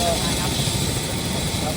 ใช่ครับครั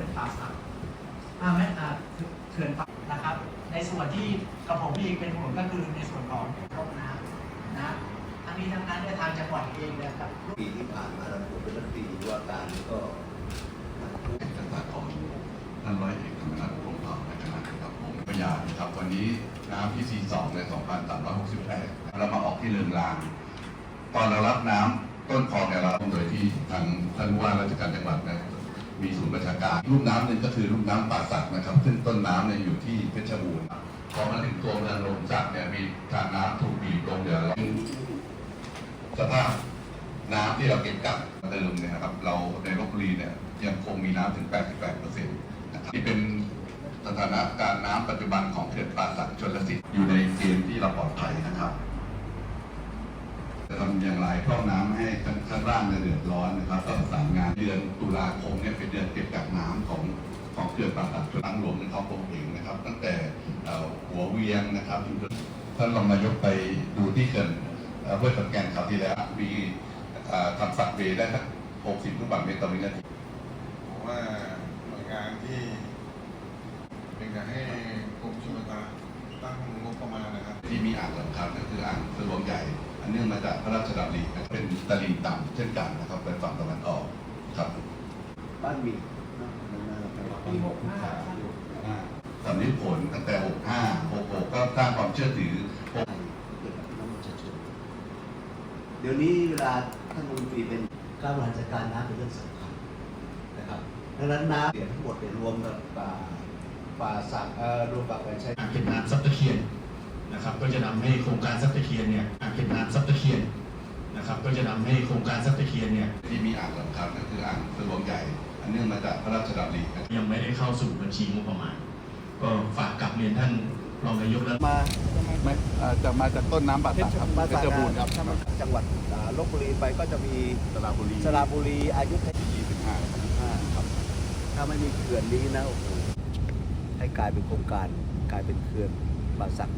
ขื่อนป่าสักอ่าแม่อ่าเขื่อนป่านะครับ ในส่วนที่กระผมเองเป็นห่วงก็คือในส่วนของร่องน้ำนะทั้งนี้ทั้งนั้นเนี่ยทางจังหวัดเองเนะครับปีที่ผ่านมาเราเป็นรัฐมนตรีว่าการก็จังหวัดของท่านร้อยเอกธรรมนัฐพรหมเผ่าในคณะครับผมพยานครับวันนี้น้ำที่42ใน 2,368 เรามาออกที่เรืองราง ตอนเรารับน้ำต้นคลองเนี่ยเราโดยที่ทางท่านผู้ว่าราชการจังหวัดนี่ย มีศูนย์ประชาการลูกน้ำหนึ่งก็คือลูกน้ำป่าสักนะครับ ซึ่งต้นน้ำเนี่ยอยู่ที่เพชรบูรณ์พอมาถึงตัวเมืองโนนสักเนี่ยมีทางน้ำถูกบีบลงเดือดร้อนสภาพน้ำที่เราเก็บกักเดิมเนี่ยครับ เราในลบบุรีเนี่ยยังคงมีน้ำถึง 88เปอร์เซ็นต์นี่เป็นสถานการณ์น้ำปัจจุบันของเขื่อนป่าสักชนลสิทธิ์อยู่ในเกณฑ์ที่เราปลอดภัยนะครับจะทำอย่างไรพร่องน้ำให้ข้างข้างล่างเดือดร้อนนะครับก็ประสานงาน เดือนตุลาคมเนี่ยเป็นเดือนเก็บกักน้ำของของเขื่อนป่าสักชนลังหลวงในท้องพงเองนะครับ ตั้งแต่เอ่อหัวเวียงนะครับท่านรองนายกไปดูที่เขื่อนเอ่อห้วยขอนแก่นคราวที่แล้วมีอ่าทำสักเวย์ได้สัก60ลูกบาศก์เมตรต่อวินาทีผมว่าหน่วยงานที่เป็นการให้กรมชลประทานตั้งงบประมาณนะครับ ที่มีอ่างสำคัญก็คืออ่างสะลวงใหญ่ อันเนื่องมาจากพระราชดำรินะครับเป็นตลิ่งต่ำเช่นกันนะครับเป็นฝั่งตะวันออกครั บบ้านมีเนอะมันน่าจะเป็นปีหกห้าสำลิดผลตั้งแต่ 65 66 ก็สร้างความเชื่อถือเกี่ยวกับน้ำมันชัดเจนเดี๋ยวนี้เวลาท่านรัฐมนตรีเป็นการบริหารจัดการน้ำเป็นเรื่องสำคัญนะครับดังนั้นน้ำเปลี่ยนทั้งหมดเนี่ยรวมกับป่าป่าสักเอ่อรวมกับการใช้อ่างเก็บน้ำซับตะเคียนนะครับ ก็จะนำให้โครงการซับตะเคียนเนี่ยอ่างเก็บน้ำซับตะเคียนนะครับ ก็จะนำให้โครงการซับตะเคียนเนี่ยที่มีอ่างสำคัญก็คืออ่างสะลวงใหญ่ อันเนื่องมาจากพระราชดำรินะครับยังไม่ได้เข้าสู่บัญชีงบประมาณ ก็ฝากกลับเรียนท่านรองนายกและมาไม่จะมาจากต้นน้ำป่าสักครับมาเพจากชรบูรณ์ครับจังหวัดอ่าลบบุรีไปก็จะมีสระบุรีสระบุรีอายุทยา25ห้าครับ ถ้าไม่มีเขื่อนนี้นะโอ้โหให้กลายเป็นโครงการกลายเป็นเขื่อนป่าสัก